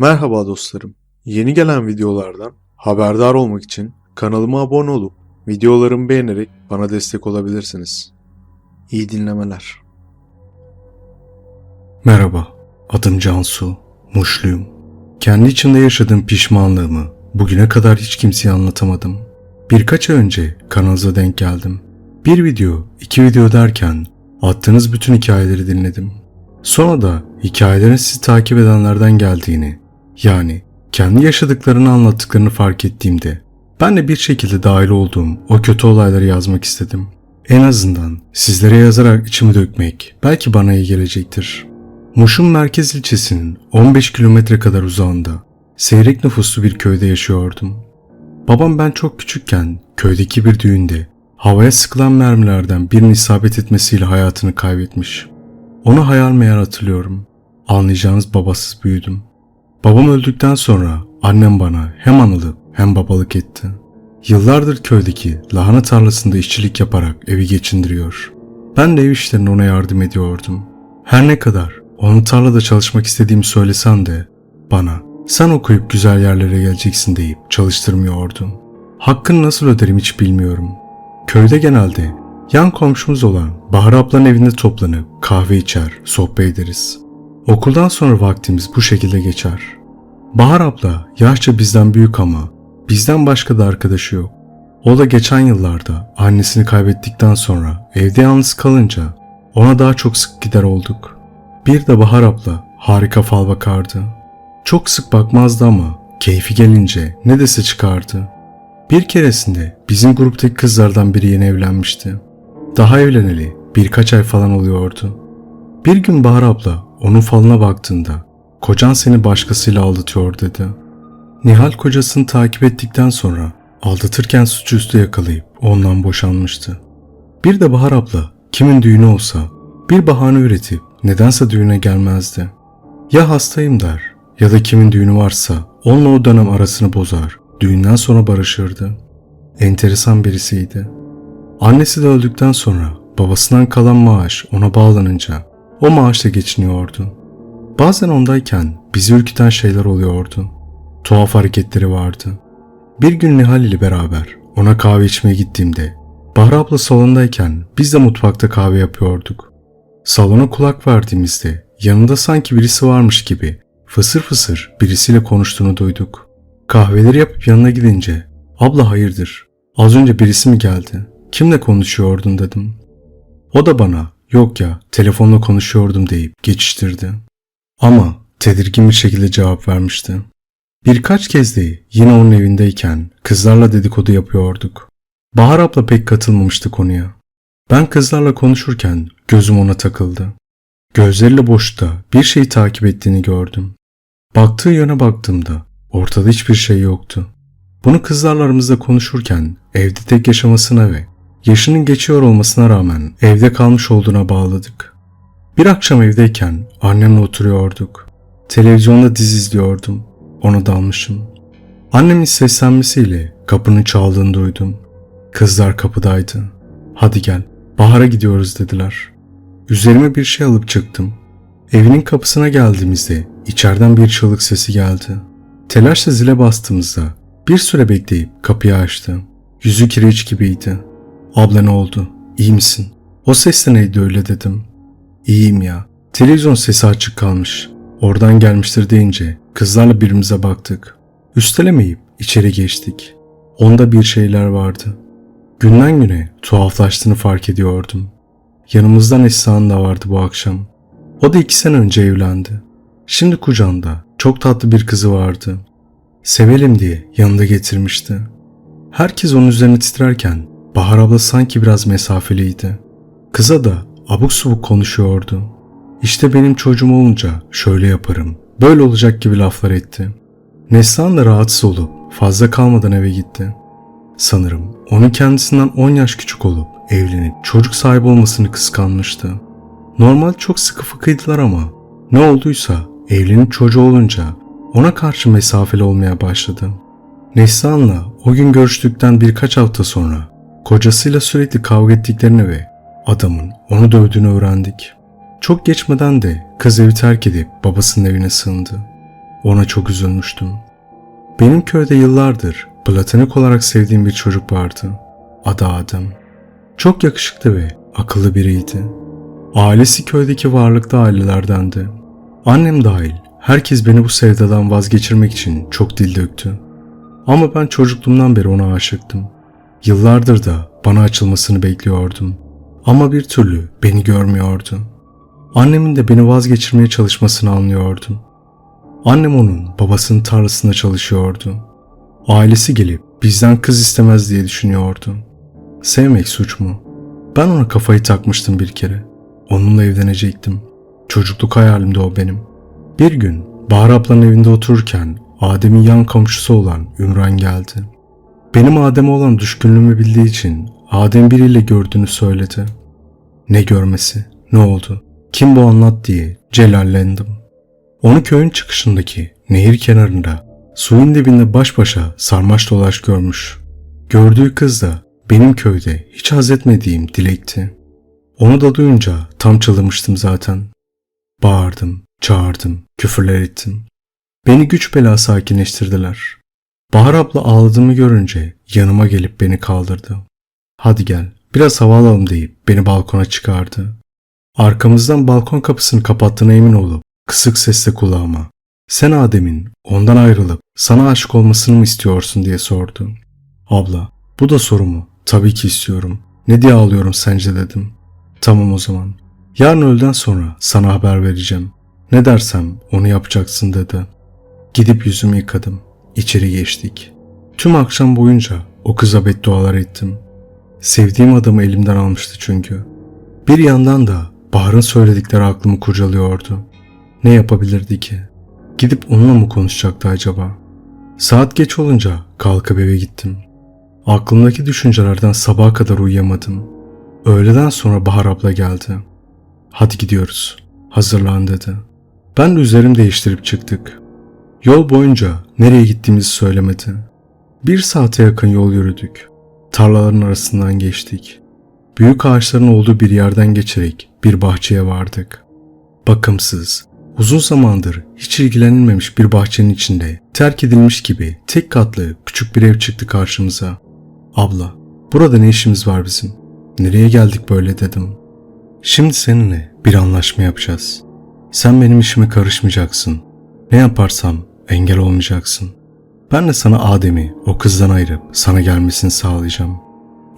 Merhaba dostlarım. Yeni gelen videolardan haberdar olmak için kanalıma abone olup videolarımı beğenerek bana destek olabilirsiniz. İyi dinlemeler. Merhaba, adım Cansu, Muşluyum. Kendi içimde yaşadığım pişmanlığımı bugüne kadar hiç kimseye anlatamadım. Birkaç ay önce kanalınıza denk geldim. Bir video, iki video derken attığınız bütün hikayeleri dinledim. Sonra da hikayelerin sizi takip edenlerden geldiğini, yani kendi yaşadıklarını anlattıklarını fark ettiğimde ben de bir şekilde dahil olduğum o kötü olayları yazmak istedim. En azından sizlere yazarak içimi dökmek belki bana iyi gelecektir. Muş'un merkez ilçesinin 15 kilometre kadar uzağında seyrek nüfuslu bir köyde yaşıyordum. Babam ben çok küçükken köydeki bir düğünde havaya sıkılan mermilerden birinin isabet etmesiyle hayatını kaybetmiş. Onu hayal meyal hatırlıyorum. Anlayacağınız babasız büyüdüm. Babam öldükten sonra annem bana hem analık hem babalık etti. Yıllardır köydeki lahana tarlasında işçilik yaparak evi geçindiriyor. Ben de ev işlerine ona yardım ediyordum. Her ne kadar onun tarlada çalışmak istediğimi söylesen de bana sen okuyup güzel yerlere geleceksin deyip çalıştırmıyordu. Hakkını nasıl öderim hiç bilmiyorum. Köyde genelde yan komşumuz olan Bahar ablanın evinde toplanıp kahve içer, sohbet ederiz. Okuldan sonra vaktimiz bu şekilde geçer. Bahar abla yaşça bizden büyük ama bizden başka da arkadaşı yok. O da geçen yıllarda annesini kaybettikten sonra evde yalnız kalınca ona daha çok sık gider olduk. Bir de Bahar abla harika fal bakardı. Çok sık bakmazdı ama keyfi gelince ne dese çıkardı. Bir keresinde bizim gruptaki kızlardan biri yeni evlenmişti. Daha evleneli birkaç ay falan oluyordu. Bir gün Bahar abla onun falına baktığında kocan seni başkasıyla aldatıyor dedi. Nihal kocasını takip ettikten sonra aldatırken suçüstü yakalayıp ondan boşanmıştı. Bir de Bahar abla kimin düğünü olsa bir bahane üretip nedense düğüne gelmezdi. Ya hastayım der ya da kimin düğünü varsa onunla o dönem arasını bozar, düğünden sonra barışırdı. Enteresan birisiydi. Annesi de öldükten sonra babasından kalan maaş ona bağlanınca o maaşla geçiniyordu. Bazen ondayken bizi ürküten şeyler oluyordu. Tuhaf hareketleri vardı. Bir gün Nihal ile beraber ona kahve içmeye gittiğimde Bahar abla salondayken biz de mutfakta kahve yapıyorduk. Salona kulak verdiğimizde yanında sanki birisi varmış gibi fısır fısır birisiyle konuştuğunu duyduk. Kahveleri yapıp yanına gidince abla hayırdır az önce birisi mi geldi kimle konuşuyordun dedim. O da bana yok ya telefonla konuşuyordum deyip geçiştirdi. Ama tedirgin bir şekilde cevap vermişti. Birkaç kez de yine onun evindeyken kızlarla dedikodu yapıyorduk. Bahar abla pek katılmamıştı konuya. Ben kızlarla konuşurken gözüm ona takıldı. Gözleriyle boşta bir şeyi takip ettiğini gördüm. Baktığı yöne baktığımda ortada hiçbir şey yoktu. Bunu kızlarla aramızda konuşurken evde tek yaşamasına ve yaşının geçiyor olmasına rağmen evde kalmış olduğuna bağladık. Bir akşam evdeyken annemle oturuyorduk. Televizyonda dizi izliyordum. Ona dalmışım. Annemin seslenmesiyle kapının çaldığını duydum. Kızlar kapıdaydı. Hadi gel, bahara gidiyoruz dediler. Üzerime bir şey alıp çıktım. Evinin kapısına geldiğimizde içeriden bir çığlık sesi geldi. Telaşla zile bastığımızda bir süre bekleyip kapıyı açtı. Yüzü kireç gibiydi. Abla ne oldu? İyi misin? O ses de neydi öyle dedim. İyiyim ya. Televizyon sesi açık kalmış. Oradan gelmiştir deyince kızlarla birbirimize baktık. Üstelemeyip içeri geçtik. Onda bir şeyler vardı. Günden güne tuhaflaştığını fark ediyordum. Yanımızdan Esra'nın da vardı bu akşam. O da iki sene önce evlendi. Şimdi kucağında çok tatlı bir kızı vardı. Sevelim diye yanında getirmişti. Herkes onun üzerine titrerken Bahar abla sanki biraz mesafeliydi. Kıza da abuk subuk konuşuyordu. İşte benim çocuğum olunca şöyle yaparım, böyle olacak gibi laflar etti. Neslihan da rahatsız olup fazla kalmadan eve gitti. Sanırım onun kendisinden 10 yaş küçük olup evlenip çocuk sahibi olmasını kıskanmıştı. Normal çok sıkı fıkıydılar ama ne olduysa evlenip çocuğu olunca ona karşı mesafeli olmaya başladı. Neslihan'la o gün görüştükten birkaç hafta sonra kocasıyla sürekli kavga ettiklerini ve adamın onu dövdüğünü öğrendik. Çok geçmeden de kız evi terk edip babasının evine sığındı. Ona çok üzülmüştüm. Benim köyde yıllardır platonik olarak sevdiğim bir çocuk vardı. Adı Adem. Çok yakışıklı ve akıllı biriydi. Ailesi köydeki varlıklı ailelerdendi. Annem dahil herkes beni bu sevdadan vazgeçirmek için çok dil döktü. Ama ben çocukluğumdan beri ona aşıktım. Yıllardır da bana açılmasını bekliyordum. Ama bir türlü beni görmüyordu. Annemin de beni vazgeçirmeye çalışmasını anlıyordum. Annem onun babasının tarlasında çalışıyordu. Ailesi gelip bizden kız istemez diye düşünüyordu. Sevmek suç mu? Ben ona kafayı takmıştım bir kere. Onunla evlenecektim. Çocukluk hayalimdi o benim. Bir gün Bahar ablanın evinde otururken Adem'in yan komşusu olan Ümran geldi. Benim Adem'e olan düşkünlüğümü bildiği için Adem biriyle gördüğünü söyledi. Ne görmesi, ne oldu, kim bu anlat diye celallendim. Onu köyün çıkışındaki nehir kenarında suyun dibinde baş başa sarmaş dolaş görmüş. Gördüğü kız da benim köyde hiç haz etmediğim Dilek'ti. Onu da duyunca tam çıldırmıştım zaten. Bağırdım, çağırdım, küfürler ettim. Beni güç bela sakinleştirdiler. Bahar abla ağladığımı görünce yanıma gelip beni kaldırdı. Hadi gel, biraz hava alalım deyip beni balkona çıkardı. Arkamızdan balkon kapısını kapattığına emin olup kısık sesle kulağıma sen Adem'in ondan ayrılıp sana aşık olmasını mı istiyorsun diye sordu. Abla bu da soru mu? Tabii ki istiyorum. Ne diye ağlıyorum sence dedim. Tamam o zaman. Yarın öğleden sonra sana haber vereceğim. Ne dersem onu yapacaksın dedi. Gidip yüzümü yıkadım. İçeri geçtik. Tüm akşam boyunca o kıza beddualar ettim. Sevdiğim adamı elimden almıştı çünkü. Bir yandan da Bahar'ın söyledikleri aklımı kurcalıyordu. Ne yapabilirdi ki? Gidip onunla mı konuşacaktı acaba? Saat geç olunca kalkıp eve gittim. Aklımdaki düşüncelerden sabaha kadar uyuyamadım. Öğleden sonra Bahar abla geldi. Hadi gidiyoruz. Hazırlan dedi. Ben de üzerim değiştirip çıktık. Yol boyunca nereye gittiğimizi söylemedi. Bir saate yakın yol yürüdük. Tarlaların arasından geçtik. Büyük ağaçların olduğu bir yerden geçerek bir bahçeye vardık. Bakımsız, uzun zamandır hiç ilgilenilmemiş bir bahçenin içinde terk edilmiş gibi tek katlı küçük bir ev çıktı karşımıza. Abla, burada ne işimiz var bizim? Nereye geldik böyle dedim. Şimdi seninle bir anlaşma yapacağız. Sen benim işime karışmayacaksın. Ne yaparsam engel olmayacaksın. Ben de sana Adem'i o kızdan ayırıp sana gelmesini sağlayacağım.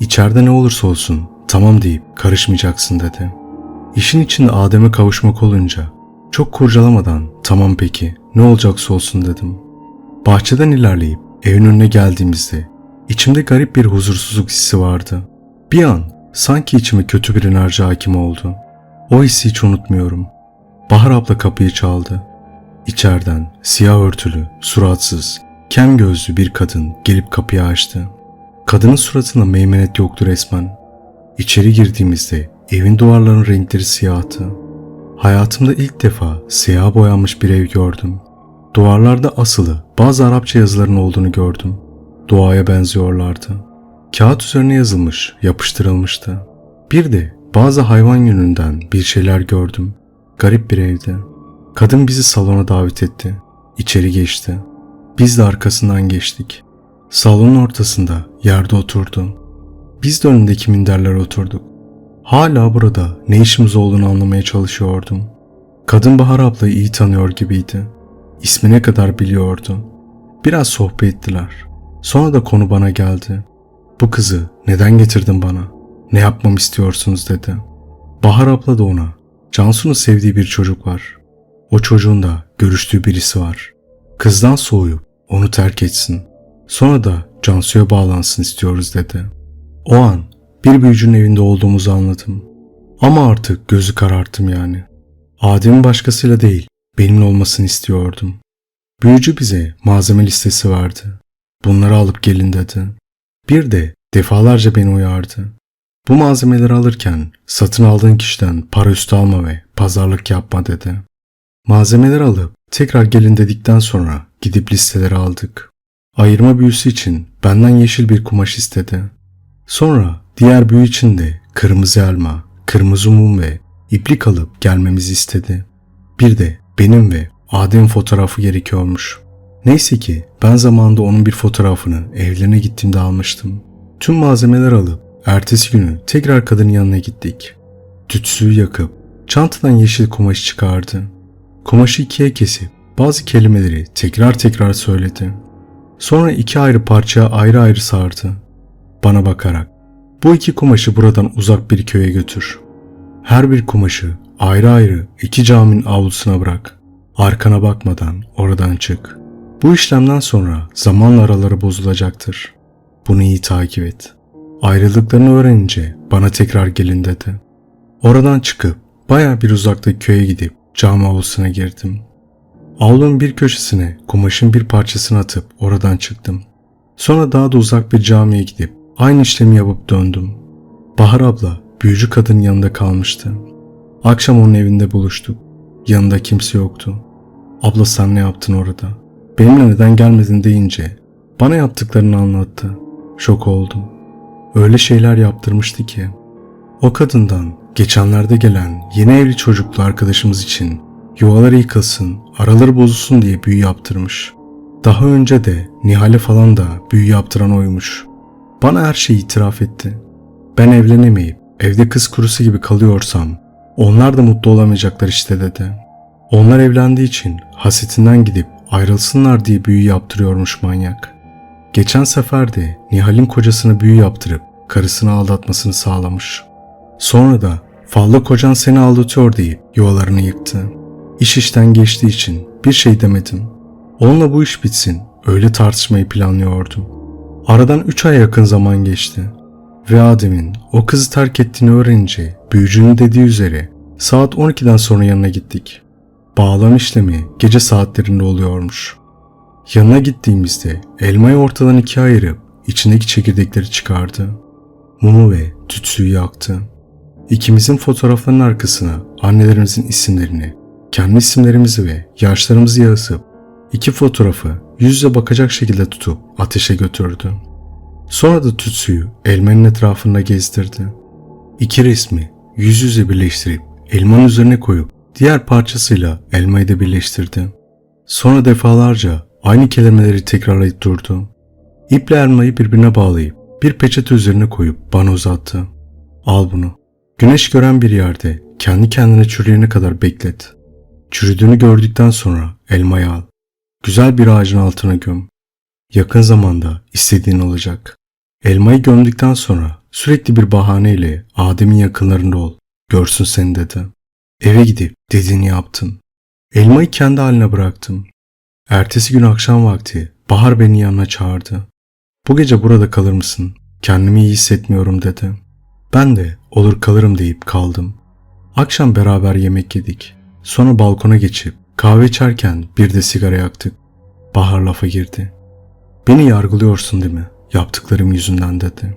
İçeride ne olursa olsun tamam deyip karışmayacaksın dedi. İşin içinde Adem'e kavuşmak olunca çok kurcalamadan tamam peki ne olacaksa olsun dedim. Bahçeden ilerleyip evin önüne geldiğimizde içimde garip bir huzursuzluk hissi vardı. Bir an sanki içime kötü bir enerji hakim oldu. O hissi hiç unutmuyorum. Bahar abla kapıyı çaldı. İçeriden siyah örtülü, suratsız, kem gözlü bir kadın gelip kapıyı açtı. Kadının suratında meymenet yoktu resmen. İçeri girdiğimizde evin duvarlarının renkleri siyahtı. Hayatımda ilk defa siyah boyanmış bir ev gördüm. Duvarlarda asılı bazı Arapça yazıların olduğunu gördüm. Duaya benziyorlardı. Kağıt üzerine yazılmış, yapıştırılmıştı. Bir de bazı hayvan yönünden bir şeyler gördüm. Garip bir evdi. Kadın bizi salona davet etti. İçeri geçti. Biz de arkasından geçtik. Salonun ortasında yerde oturdu. Biz de önündeki minderlere oturduk. Hala burada ne işimiz olduğunu anlamaya çalışıyordum. Kadın Bahar ablayı iyi tanıyor gibiydi. İsmine kadar biliyordu. Biraz sohbet ettiler. Sonra da konu bana geldi. Bu kızı neden getirdin bana? Ne yapmam istiyorsunuz dedi. Bahar abla da ona. Cansu'nun sevdiği bir çocuk var. O çocuğun da görüştüğü birisi var. Kızdan soğuyup onu terk etsin. Sonra da Cansu'ya bağlansın istiyoruz dedi. O an bir büyücünün evinde olduğumuzu anladım. Ama artık gözü kararttım yani. Adem'in başkasıyla değil, benimle olmasını istiyordum. Büyücü bize malzeme listesi verdi. Bunları alıp gelin dedi. Bir de defalarca beni uyardı. Bu malzemeleri alırken satın aldığın kişiden para üstü alma ve pazarlık yapma dedi. Malzemeleri alıp tekrar gelin dedikten sonra gidip listeleri aldık. Ayırma büyüsü için benden yeşil bir kumaş istedi. Sonra diğer büyü için de kırmızı elma, kırmızı mum ve iplik alıp gelmemizi istedi. Bir de benim ve Adem fotoğrafı gerekiyormuş. Neyse ki ben zamanında onun bir fotoğrafını evlerine gittiğimde almıştım. Tüm malzemeler alıp ertesi günü tekrar kadının yanına gittik. Tütsüyü yakıp çantadan yeşil kumaş çıkardı. Kumaşı ikiye kesip bazı kelimeleri tekrar tekrar söyledi. Sonra iki ayrı parçaya ayrı ayrı sardı. Bana bakarak bu iki kumaşı buradan uzak bir köye götür. Her bir kumaşı ayrı ayrı iki caminin avlusuna bırak. Arkana bakmadan oradan çık. Bu işlemden sonra zamanla araları bozulacaktır. Bunu iyi takip et. Ayrıldıklarını öğrenince bana tekrar gelin dedi. Oradan çıkıp baya bir uzaktaki köye gidip cami avlusuna girdim. Avlunun bir köşesine kumaşın bir parçasını atıp oradan çıktım. Sonra daha da uzak bir camiye gidip aynı işlemi yapıp döndüm. Bahar abla büyücü kadının yanında kalmıştı. Akşam onun evinde buluştuk. Yanında kimse yoktu. Abla sen ne yaptın orada? Benimle neden gelmedin deyince bana yaptıklarını anlattı. Şok oldum. Öyle şeyler yaptırmıştı ki. O kadından geçenlerde gelen yeni evli çocuklu arkadaşımız için yuvaları yıkılsın, araları bozulsun diye büyü yaptırmış. Daha önce de Nihal'e falan da büyü yaptıran oymuş. Bana her şeyi itiraf etti. Ben evlenemeyip evde kız kurusu gibi kalıyorsam onlar da mutlu olamayacaklar işte dedi. Onlar evlendiği için hasetinden gidip ayrılsınlar diye büyü yaptırıyormuş manyak. Geçen sefer de Nihal'in kocasına büyü yaptırıp karısını aldatmasını sağlamış. Sonra da fazla kocan seni aldatıyor deyip yuvalarını yıktı. İş işten geçtiği için bir şey demedim. Onunla bu iş bitsin öyle tartışmayı planlıyordum. Aradan 3 ay yakın zaman geçti. Ve Adem'in o kızı terk ettiğini öğrenince büyücünün dediği üzere saat 12'den sonra yanına gittik. Bağlam işlemi gece saatlerinde oluyormuş. Yanına gittiğimizde elmayı ortadan ikiye ayırıp içindeki çekirdekleri çıkardı. Mumu ve tütsüyü yaktı. İkimizin fotoğraflarının arkasına annelerimizin isimlerini, kendi isimlerimizi ve yaşlarımızı yazıp iki fotoğrafı yüz yüze bakacak şekilde tutup ateşe götürdü. Sonra da tütsüyü elmanın etrafında gezdirdi. İki resmi yüz yüze birleştirip elmanın üzerine koyup diğer parçasıyla elmayı da birleştirdi. Sonra defalarca aynı kelimeleri tekrarlayıp durdu. İple elmayı birbirine bağlayıp bir peçete üzerine koyup bana uzattı. Al bunu. Güneş gören bir yerde kendi kendine çürüyene kadar beklet. Çürüdüğünü gördükten sonra elmayı al. Güzel bir ağacın altına göm. Yakın zamanda istediğin olacak. Elmayı gömdükten sonra sürekli bir bahaneyle Adem'in yakınlarında ol. Görsün seni dedi. Eve gidip dediğini yaptım. Elmayı kendi haline bıraktım. Ertesi gün akşam vakti Bahar beni yanına çağırdı. Bu gece burada kalır mısın? Kendimi iyi hissetmiyorum dedi. Ben de olur kalırım deyip kaldım. Akşam beraber yemek yedik. Sonra balkona geçip kahve içerken bir de sigara yaktık. Bahar lafa girdi. Beni yargılıyorsun değil mi? Yaptıklarım yüzünden dedi.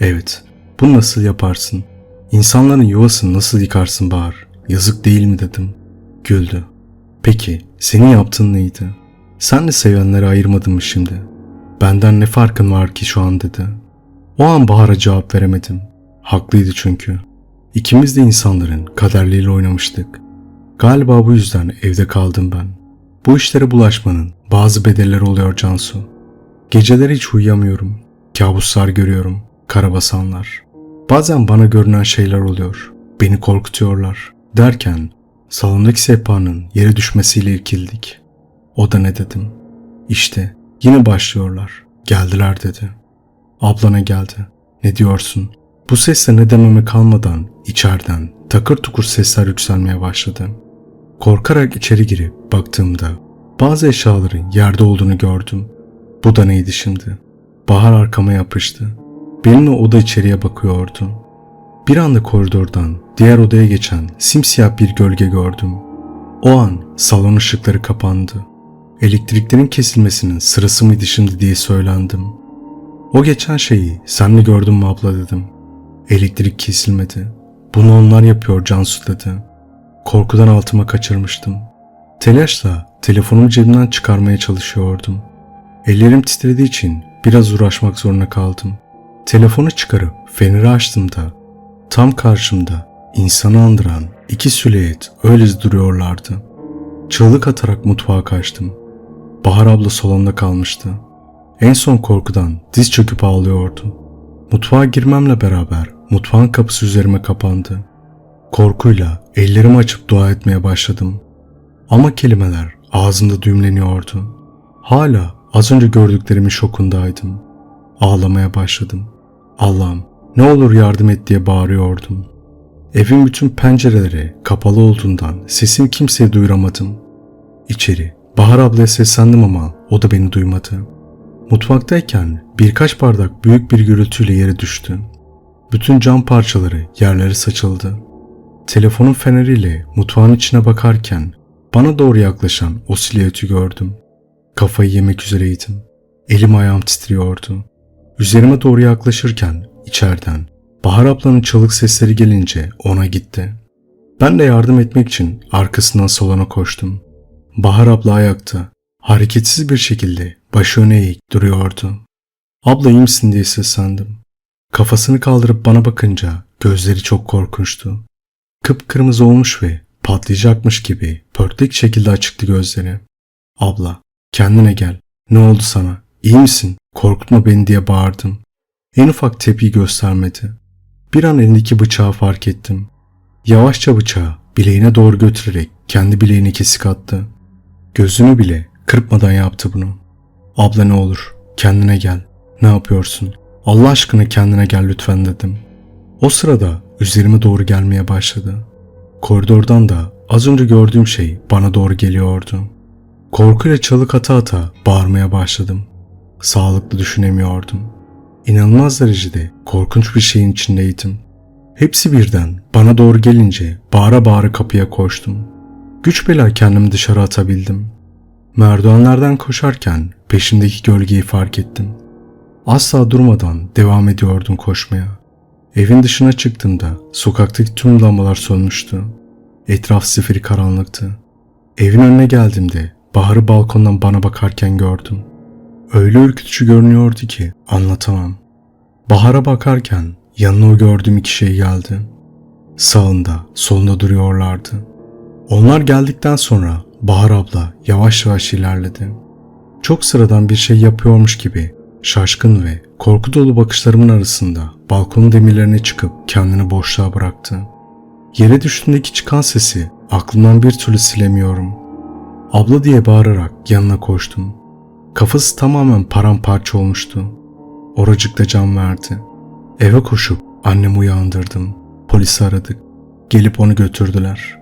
Evet. Bunu nasıl yaparsın? İnsanların yuvasını nasıl yıkarsın Bahar? Yazık değil mi dedim. Güldü. Peki senin yaptığın neydi? Sen de sevenleri ayırmadın mı şimdi? Benden ne farkın var ki şu an dedi. O an Bahar'a cevap veremedim. Haklıydı çünkü. İkimiz de insanların kaderleriyle oynamıştık. Galiba bu yüzden evde kaldım ben. Bu işlere bulaşmanın bazı bedelleri oluyor Cansu. Geceleri hiç uyuyamıyorum. Kabuslar görüyorum. Karabasanlar. Bazen bana görünen şeyler oluyor. Beni korkutuyorlar. Derken salondaki sehpanın yere düşmesiyle irkildik. O da ne dedim. İşte yine başlıyorlar. Geldiler dedi. Ablana geldi. Ne diyorsun? Bu sesle ne dememe kalmadan içeriden takır tukur sesler yükselmeye başladı. Korkarak içeri girip baktığımda bazı eşyaların yerde olduğunu gördüm. Bu da neydi şimdi? Bahar arkama yapıştı. Benimle oda içeriye bakıyordu. Bir anda koridordan diğer odaya geçen simsiyah bir gölge gördüm. O an salon ışıkları kapandı. Elektriklerin kesilmesinin sırası mıydı şimdi diye söylendim. O geçen şeyi sen mi gördün mü abla dedim. Elektrik kesilmedi. Bunu onlar yapıyor Cansu dedi. Korkudan altıma kaçırmıştım. Telaşla telefonumu cebimden çıkarmaya çalışıyordum. Ellerim titrediği için biraz uğraşmak zorunda kaldım. Telefonu çıkarıp feneri açtığımda tam karşımda insanı andıran iki silüet öyle duruyorlardı. çığlık atarak mutfağa kaçtım. Bahar abla salonda kalmıştı. En son korkudan diz çöküp ağlıyordu. Mutfağa girmemle beraber mutfağın kapısı üzerime kapandı. Korkuyla ellerimi açıp dua etmeye başladım. Ama kelimeler ağzımda düğümleniyordu. Hala az önce gördüklerimin şokundaydım. Ağlamaya başladım. Allah'ım ne olur yardım et diye bağırıyordum. Evin bütün pencereleri kapalı olduğundan sesimi kimseye duyuramadım. İçeri Bahar ablaya seslendim ama o da beni duymadı. Mutfaktayken birkaç bardak büyük bir gürültüyle yere düştü. Bütün cam parçaları yerlere saçıldı. Telefonun feneriyle mutfağın içine bakarken bana doğru yaklaşan o silüeti gördüm. Kafayı yemek üzereydim. Elim ayağım titriyordu. Üzerime doğru yaklaşırken içeriden Bahar ablanın çalık sesleri gelince ona gitti. Ben de yardım etmek için arkasından salona koştum. Bahar abla ayakta, hareketsiz bir şekilde başı öne eğik duruyordu. Abla iyi misin diye seslendim. Kafasını kaldırıp bana bakınca gözleri çok korkunçtu. Kıpkırmızı olmuş ve patlayacakmış gibi pörtlek şekilde açıktı gözleri. Abla, kendine gel. Ne oldu sana? İyi misin? Korkutma beni diye bağırdım. En ufak tepki göstermedi. Bir an elindeki bıçağı fark ettim. Yavaşça bıçağı bileğine doğru götürerek kendi bileğine kesik attı. Gözünü bile kırpmadan yaptı bunu. Abla ne olur kendine gel. Ne yapıyorsun? Allah aşkına kendine gel lütfen dedim. O sırada üzerime doğru gelmeye başladı. Koridordan da az önce gördüğüm şey bana doğru geliyordu. Korkuyla çalık ata ata bağırmaya başladım. Sağlıklı düşünemiyordum. İnanılmaz derecede korkunç bir şeyin içindeydim. Hepsi birden bana doğru gelince bağıra bağıra kapıya koştum. Güç bela kendimi dışarı atabildim. Merdivenlerden koşarken peşimdeki gölgeyi fark ettim. Asla durmadan devam ediyordum koşmaya. Evin dışına çıktığımda sokaktaki tüm lambalar sönmüştü. Etraf zifiri karanlıktı. Evin önüne geldiğimde Bahar'ı balkondan bana bakarken gördüm. Öyle ürkütücü görünüyordu ki anlatamam. Bahar'a bakarken yanına o gördüğüm iki şey geldi. Sağında, solunda duruyorlardı. Onlar geldikten sonra Bahar abla yavaş yavaş ilerledi. Çok sıradan bir şey yapıyormuş gibi şaşkın ve korku dolu bakışlarımın arasında balkonun demirlerine çıkıp kendini boşluğa bıraktı. Yere düştüğündeki çıkan sesi aklımdan bir türlü silemiyorum. Abla diye bağırarak yanına koştum. Kafası tamamen paramparça olmuştu. Oracıkta can verdi. Eve koşup annemi uyandırdım. Polisi aradık. Gelip onu götürdüler.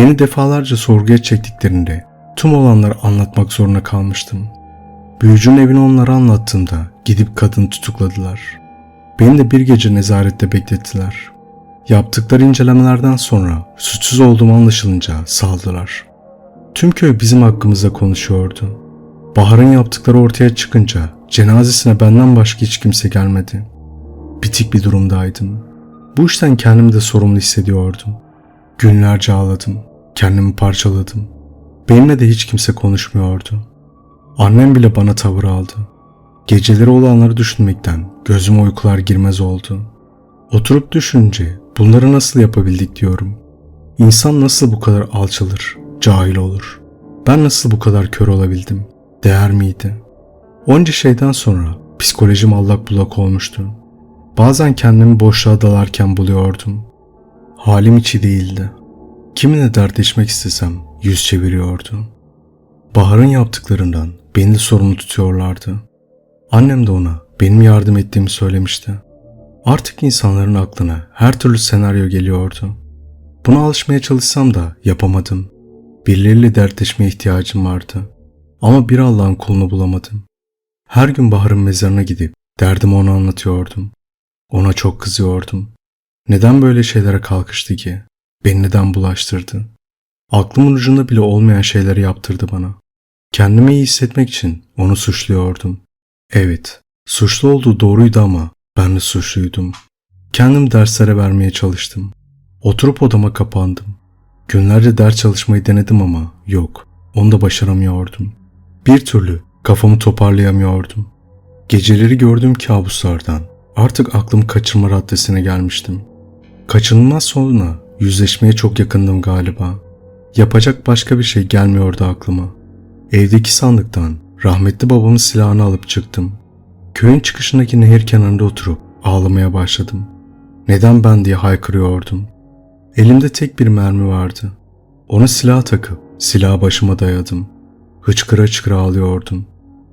Beni defalarca sorguya çektiklerinde tüm olanları anlatmak zorunda kalmıştım. Büyücünün evini onlara anlattığımda gidip kadını tutukladılar. Beni de bir gece nezarette beklettiler. Yaptıkları incelemelerden sonra suçsuz olduğum anlaşılınca saldılar. Tüm köy bizim hakkımızda konuşuyordu. Bahar'ın yaptıkları ortaya çıkınca cenazesine benden başka hiç kimse gelmedi. Bitik bir durumdaydım. Bu işten kendimi de sorumlu hissediyordum. Günlerce ağladım, kendimi parçaladım. Benimle de hiç kimse konuşmuyordu. Annem bile bana tavır aldı. Geceleri olanları düşünmekten gözüme uykular girmez oldu. Oturup düşününce bunları nasıl yapabildik diyorum. İnsan nasıl bu kadar alçalır, cahil olur? Ben nasıl bu kadar kör olabildim? Değer miydi? Onca şeyden sonra psikolojim allak bullak olmuştu. Bazen kendimi boşluğa dalarken buluyordum. Halim içi değildi. Kiminle dertleşmek istesem yüz çeviriyordu. Bahar'ın yaptıklarından beni de sorumlu tutuyorlardı. Annem de ona benim yardım ettiğimi söylemişti. Artık insanların aklına her türlü senaryo geliyordu. Buna alışmaya çalışsam da yapamadım. Birileriyle dertleşmeye ihtiyacım vardı. Ama bir Allah'ın kulunu bulamadım. Her gün Bahar'ın mezarına gidip derdimi ona anlatıyordum. Ona çok kızıyordum. Neden böyle şeylere kalkıştı ki? Beni neden bulaştırdı? Aklımın ucunda bile olmayan şeyleri yaptırdı bana. Kendimi iyi hissetmek için onu suçluyordum. Evet, suçlu olduğu doğruydu ama ben de suçluydum. Kendim derslere vermeye çalıştım. Oturup odama kapandım. Günlerce ders çalışmayı denedim ama yok, onu da başaramıyordum. Bir türlü kafamı toparlayamıyordum. Geceleri gördüğüm kabuslardan artık aklım kaçırma raddesine gelmiştim. Kaçınılmaz sonuna yüzleşmeye çok yakındım galiba. Yapacak başka bir şey gelmiyordu aklıma. Evdeki sandıktan rahmetli babamın silahını alıp çıktım. Köyün çıkışındaki nehir kenarında oturup ağlamaya başladım. Neden ben diye haykırıyordum. Elimde tek bir mermi vardı. Onu silaha takıp silahı başıma dayadım. Hıçkıra hıçkıra ağlıyordum.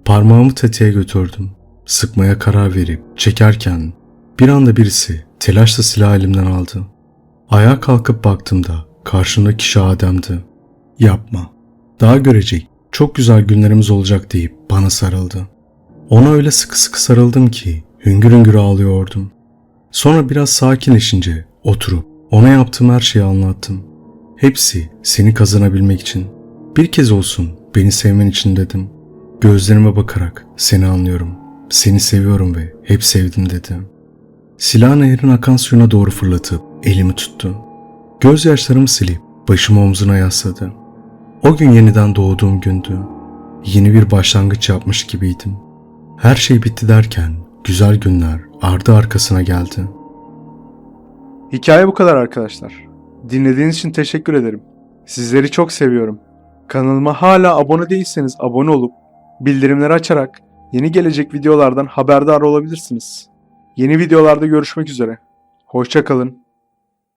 Parmağımı tetiğe götürdüm. Sıkmaya karar verip çekerken bir anda birisi telaşla silahı elimden aldı. Ayağa kalkıp baktığımda karşımdaki kişi Adem'di. Yapma. Daha görecek, çok güzel günlerimiz olacak deyip bana sarıldı. Ona öyle sıkı sıkı sarıldım ki hüngür hüngür ağlıyordum. Sonra biraz sakinleşince oturup ona yaptığım her şeyi anlattım. Hepsi seni kazanabilmek için. Bir kez olsun beni sevmen için dedim. Gözlerime bakarak seni anlıyorum. Seni seviyorum ve hep sevdim dedim. Silah nehrin akan suyuna doğru fırlatıp elimi tuttu. Gözyaşlarımı silip başımı omzuna yasladı. O gün yeniden doğduğum gündü. Yeni bir başlangıç yapmış gibiydim. Her şey bitti derken güzel günler ardı arkasına geldi. Hikaye bu kadar arkadaşlar. Dinlediğiniz için teşekkür ederim. Sizleri çok seviyorum. Kanalıma hala abone değilseniz abone olup bildirimleri açarak yeni gelecek videolardan haberdar olabilirsiniz. Yeni videolarda görüşmek üzere. Hoşça kalın.